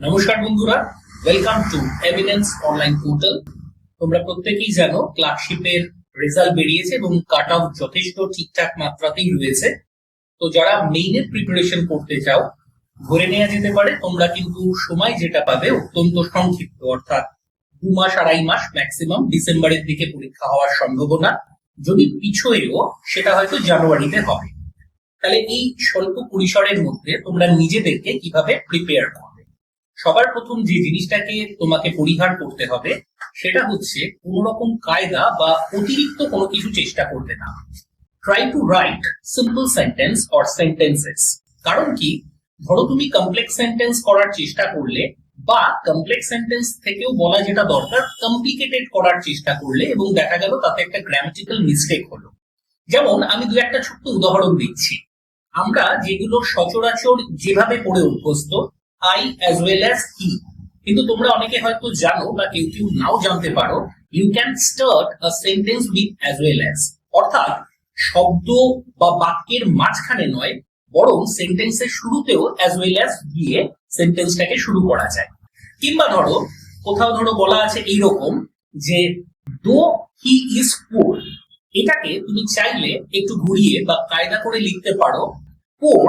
নমস্কার বন্ধুরা welcome to evidence online portal তোমরা প্রত্যেকেই জানো ক্লার্কশিপের রেজাল্ট বেরিয়েছে এবং কাট অফ যথেষ্ট ঠিকঠাক মাত্রাতেই রয়েছে। তো যারা মেইনের প্রিপারেশন করতে চাও, ধরে নেওয়া যেতে পারে, তোমরা কিন্তু সময় যেটা পাবে অত্যন্ত সংক্ষিপ্ত, অর্থাৎ দু মাস, আড়াই মাস ম্যাক্সিমাম ডিসেম্বরের দিকে পরীক্ষা হওয়ার সম্ভাবনা। যদি পিছোয়েও, সেটা হয়তো জানুয়ারিতে হবে। তাহলে এই স্বল্প পরিসরের মধ্যে তোমরা নিজেদেরকে কীভাবে প্রিপেয়ার করবে সবার প্রথম যে জিনিসটাকে তোমাকে পরিহার করতে হবে, সেটা হচ্ছে কোন রকম কায়দা বা অতিরিক্ত কোনো কিছু চেষ্টা করবে না। Try to write simple sentence or sentences কারণ কি? ধরো তুমি কমপ্লেক্স সেন্টেন্স করার চেষ্টা করলে বা কমপ্লেক্স সেন্টেন্স থেকেও বলা যেটা দরকার কমপ্লিকেটেড করার চেষ্টা করলে এবং দেখা গেল তাতে একটা গ্রামাটিক্যাল মিস্টেক হলো। যেমন আমি দু একটা ছোট্ট উদাহরণ দিচ্ছি। আমরা যেগুলো সচরাচর যেভাবে পড়ে অভ্যস্ত I as well as he কিন্তু তোমরা অনেকে হয়তো জানো বা কেউ কেউ নাও জানতে পারো you can start a sentence with as well as অর্থাৎ, শব্দ বা বাক্যের মাঝখানে নয়, বরং সেন্টেন্সের শুরুতেও অ্যাজ ওয়েল অ্যাজ দিয়ে সেন্টেন্সটাকে শুরু করা যায়। কিংবা ধরো, কোথাও ধরো বলা আছে এইরকম যে দো হি ইজ পোর এটাকে তুমি চাইলে একটু ঘুরিয়ে বা কায়দা করে লিখতে পারো। পোর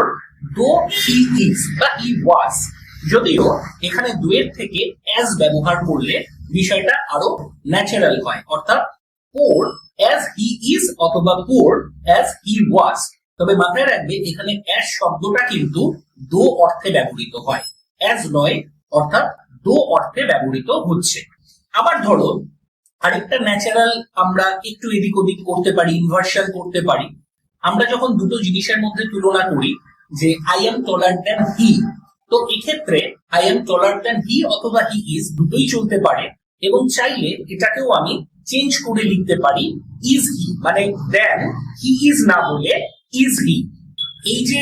দো হি ইজ বা হি ওয়াজ যদিও এখানে দুয়ের থেকে অ্যাজ ব্যবহার করলে বিষয়টা আরও ন্যাচারাল হয়, অর্থাৎ পোর অ্যাজ হি ইজ অথবা পোর অ্যাজ হি ওয়াজ তবে মাথায় রাখবে, এখানে অ্যাজ শব্দটা কিন্তু দো অর্থে ব্যবহৃত হয়। অ্যাজ নয়, অর্থাৎ দো অর্থে ব্যবহৃত হচ্ছে। আবার ধরো, আরেকটা ন্যাচারাল আমরা একটু এদিক ওদিক করতে পারি ইনভার্সন করতে পারি। আমরা যখন দুটো জিনিসের মধ্যে তুলনা করি, যে I am taller than he তো এক্ষেত্রে I am taller than he অথবা হি ইজ দুটোই চলতে পারে এবং চাইলে এটাকেও আমি চেঞ্জ করে লিখতে পারি ইজ হি মানে দেন হি ইজ না বলে ইজ হি এই যে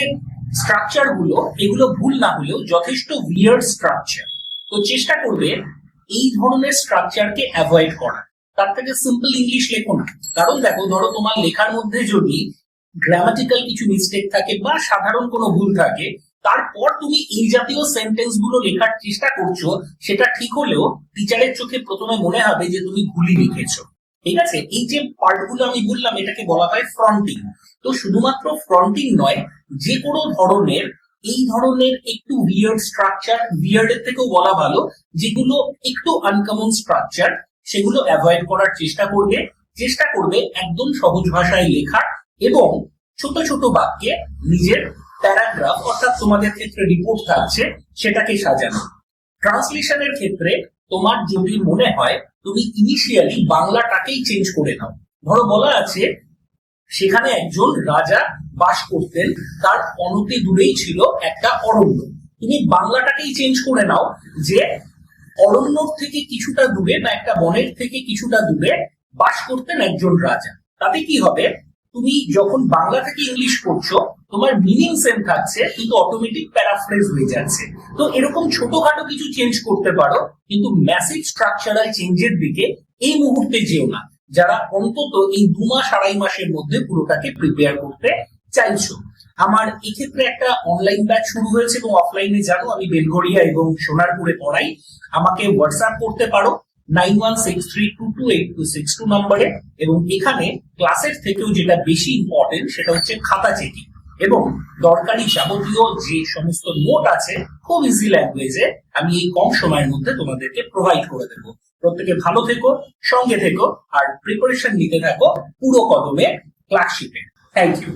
স্ট্রাকচারগুলো, এগুলো ভুল না হলেও যথেষ্ট উইয়ার্ড স্ট্রাকচার তো চেষ্টা করবে এই ধরনের স্ট্রাকচারকে অ্যাভয়েড করা তার থেকে সিম্পল ইংলিশ লেখো না। কারণ দেখো, ধরো তোমার লেখার মধ্যে যদি গ্রামাটিক্যাল কিছু মিস্টেক থাকে বা সাধারণ কোনো ভুল থাকে তারপর তুমি এই জাতীয় সেন্টেন্সগুলো লেখার চেষ্টা করছ, সেটা ঠিক হলেও টিচারের চোখে প্রথমে মনে হবে যে তুমি ভুলই লিখেছো। ঠিক আছে? এই যে পার্টগুলো আমি বললাম, এটাকে বলা হয় ফ্রন্টিং তো শুধুমাত্র ফ্রন্টিং নয়, যে কোনো ধরনের, এই ধরনের একটু উইয়ার্ড স্ট্রাকচার উইয়ার্ড এর থেকেও বলা ভালো, যেগুলো একটু আনকমন স্ট্রাকচার সেগুলো অ্যাভয়েড করার চেষ্টা করবে। চেষ্টা করবে একদম সহজ ভাষায় লেখার এবং ছোট ছোট বাক্যে নিজের প্যারাগ্রাফ অর্থাৎ তোমাদের ক্ষেত্রে রিপোর্ট থাকছে সেটাকে সাজানো। ট্রান্সলেশনের ক্ষেত্রে তোমার যদি মনে হয়, তুমি ইনিশিয়ালি বাংলাটাকেই চেঞ্জ করে নাও। ধরো বলা আছে, সেখানে একজন রাজা বাস করতেন, তার অনতি দূরেই ছিল একটা অরণ্য। তুমি বাংলাটাকেই চেঞ্জ করে নাও যে অরণ্যর থেকে কিছুটা দূরে বা একটা বনের থেকে কিছুটা দূরে বাস করতেন একজন রাজা। তাতে কি হবে? তুমি যখন বাংলা থেকে ইংলিশ পড়ছো তোমার মিনিং সেম থাকছে, কিন্তু অটোমেটিক প্যারাফ্রেজ হয়ে যাচ্ছে। তো এরকম ছোটখাটো কিছু চেঞ্জ করতে পারো, কিন্তু ম্যাসিভ স্ট্রাকচারাল চেঞ্জের দিকে এই মুহূর্তে যেও না। যারা অন্তত এই দু মাস, আড়াই মাসের মধ্যে পুরোটাকে প্রিপেয়ার করতে চাইছো। আমার এক্ষেত্রে একটা অনলাইন ব্যাচ শুরু হয়েছে এবং অফলাইনে জানো, আমি বেলগড়িয়া এবং সোনারপুরে পড়াই। আমাকে হোয়াটসঅ্যাপ করতে পারো nine one six three two two eight two six two নম্বরে এবং এখানে ক্লাসের থেকেও যেটা বেশি ইম্পর্টেন্ট সেটা হচ্ছে খাতা চেকিং এবং দরকারি যাবতীয় যে সমস্ত নোট আছে, খুব ইজি ল্যাঙ্গুয়েজে আমি এই কম সময়ের মধ্যে তোমাদেরকে প্রোভাইড করে দেব। প্রত্যেকে ভালো থেকো, সঙ্গে থেকো, আর প্রিপারেশন নিতে থাকো পুরো কদমে ক্লাসশিপে থ্যাংক ইউ